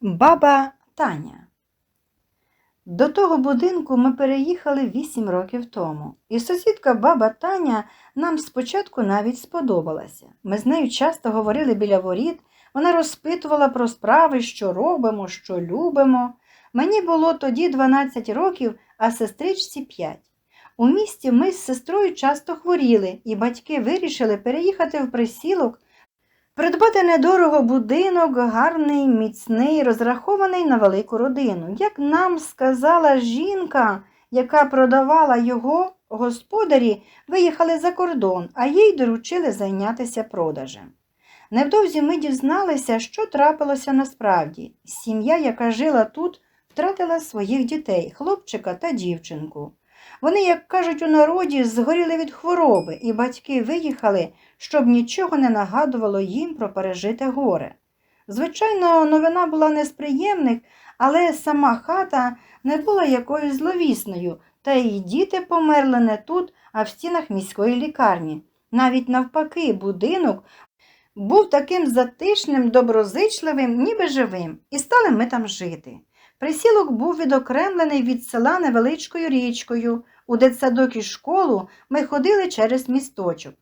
Баба Таня. До того будинку ми переїхали вісім років тому, і сусідка баба Таня нам спочатку навіть сподобалася. Ми з нею часто говорили біля воріт, вона розпитувала про справи, що робимо, що любимо. Мені було тоді 12 років, а сестричці 5. У місті ми з сестрою часто хворіли, і батьки вирішили переїхати в присілок, Придбати недорого будинок, гарний, міцний, розрахований на велику родину. Як нам сказала жінка, яка продавала його, господарі виїхали за кордон, а їй доручили зайнятися продажем. Невдовзі ми дізналися, що трапилося насправді. Сім'я, яка жила тут, втратила своїх дітей, хлопчика та дівчинку. Вони, як кажуть у народі, згоріли від хвороби, і батьки виїхали, щоб нічого не нагадувало їм про пережите горе. Звичайно, новина була не з приємних, але сама хата не була якоюсь зловісною, та й діти померли не тут, а в стінах міської лікарні. Навіть навпаки, будинок був таким затишним, доброзичливим, ніби живим, і стали ми там жити. Присілок був відокремлений від села невеличкою річкою. У дитсадок і школу ми ходили через місточок.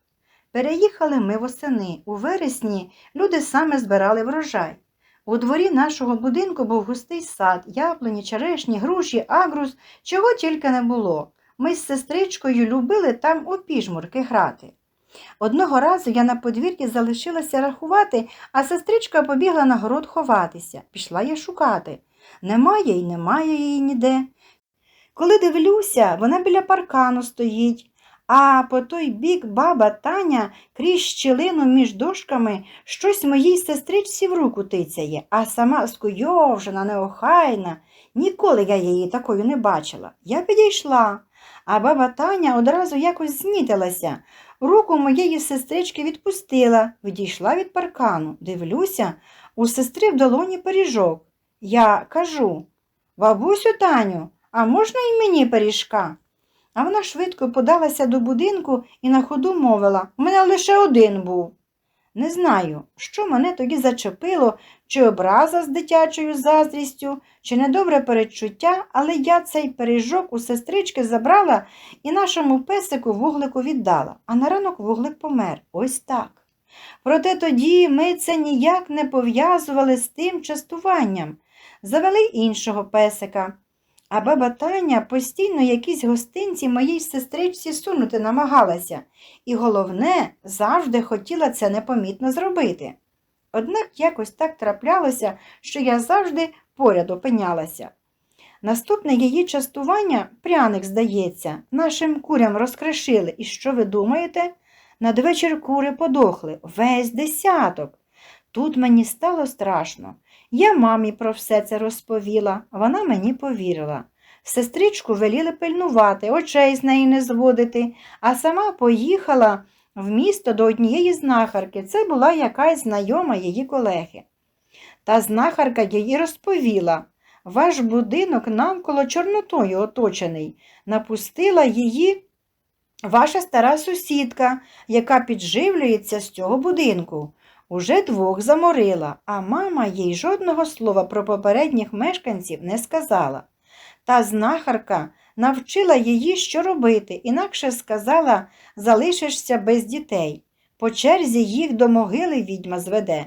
Переїхали ми восени. У вересні люди саме збирали врожай. У дворі нашого будинку був густий сад, яблуні, черешні, груші, агрус, чого тільки не було. Ми з сестричкою любили там у піжмурки грати. Одного разу я на подвір'ї залишилася рахувати, а сестричка побігла на город ховатися. Пішла я шукати. Немає і немає її ніде. Коли дивлюся, вона біля паркану стоїть, а по той бік баба Таня крізь щілину між дошками щось моїй сестричці в руку тицяє, а сама скуйовжена, неохайна. Ніколи я її такою не бачила. Я підійшла, а баба Таня одразу якось знітилася. Руку моєї сестрички відпустила, відійшла від паркану. Дивлюся, у сестри в долоні пиріжок. Я кажу Бабусю Таню, а можна й мені пиріжка? А вона швидко подалася до будинку і на ходу мовила У мене лише один був. Не знаю, що мене тоді зачепило, чи образа з дитячою заздрістю, чи недобре передчуття, але я цей пиріжок у сестрички забрала і нашому песику вуглику віддала, а на ранок вуглик помер. Ось так. Проте тоді ми це ніяк не пов'язували з тим частуванням. Завели іншого песика. А баба Таня постійно якісь гостинці моїй сестричці сунути намагалася, і головне, завжди хотіла це непомітно зробити. Однак якось так траплялося, що я завжди поряд опинялася. Наступне її частування, пряник, здається, нашим курям розкришили. І що ви думаєте? Надвечір кури подохли, весь десяток. Тут мені стало страшно. Я мамі про все це розповіла, вона мені повірила. Сестричку веліли пильнувати, очей з неї не зводити, а сама поїхала в місто до однієї знахарки. Це була якась знайома її колеги. Та знахарка їй розповіла ваш будинок навколо чорнотою оточений. Напустила її ваша стара сусідка, яка підживлюється з цього будинку. Уже двох заморила, а мама їй жодного слова про попередніх мешканців не сказала. Та знахарка навчила її, що робити, інакше сказала, залишишся без дітей. По черзі їх до могили відьма зведе.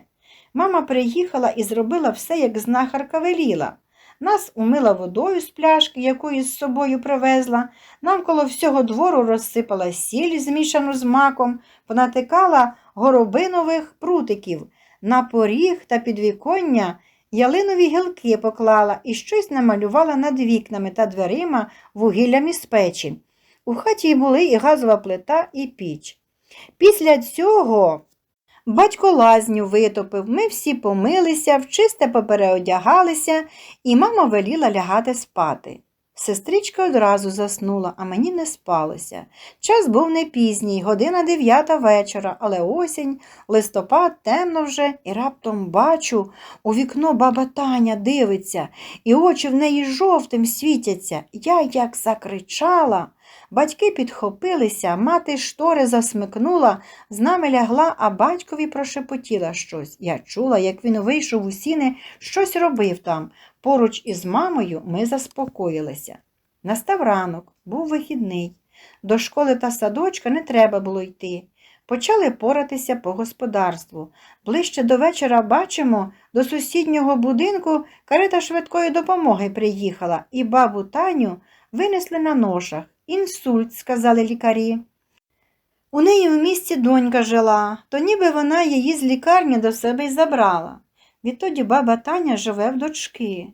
Мама приїхала і зробила все, як знахарка веліла. Нас умила водою з пляшки, яку із собою привезла, навколо всього двору розсипала сіль, змішану з маком, понатикала горобинових прутиків, на поріг та підвіконня ялинові гілки поклала і щось намалювала над вікнами та дверима вугіллям із печі. У хаті були і газова плита, і піч. Після цього батько лазню витопив, ми всі помилися, в чисте попереодягалися, і мама веліла лягати спати. Сестричка одразу заснула, а мені не спалося. Час був не пізній, година дев'ята вечора, але осінь, листопад темно вже, і раптом бачу, у вікно баба Таня дивиться, і очі в неї жовтим світяться. Я як закричала. Батьки підхопилися, мати штори засмикнула, з нами лягла, а батькові прошепотіла щось. Я чула, як він вийшов у сіни, щось робив там. Поруч із мамою ми заспокоїлися. Настав ранок, був вихідний. До школи та садочка не треба було йти. Почали поратися по господарству. Ближче до вечора бачимо, до сусіднього будинку карета швидкої допомоги приїхала, і бабу Таню винесли на ношах. Інсульт, сказали лікарі. У неї в місті донька жила, то ніби вона її з лікарні до себе й забрала. Відтоді баба Таня живе в дочки.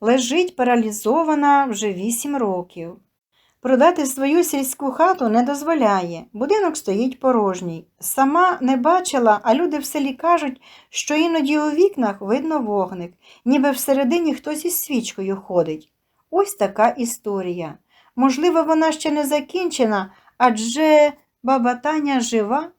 Лежить паралізована вже вісім років. Продати свою сільську хату не дозволяє. Будинок стоїть порожній. Сама не бачила, а люди в селі кажуть, що іноді у вікнах видно вогник, ніби всередині хтось із свічкою ходить. Ось така історія. Можливо, вона ще не закінчена, адже баба Таня жива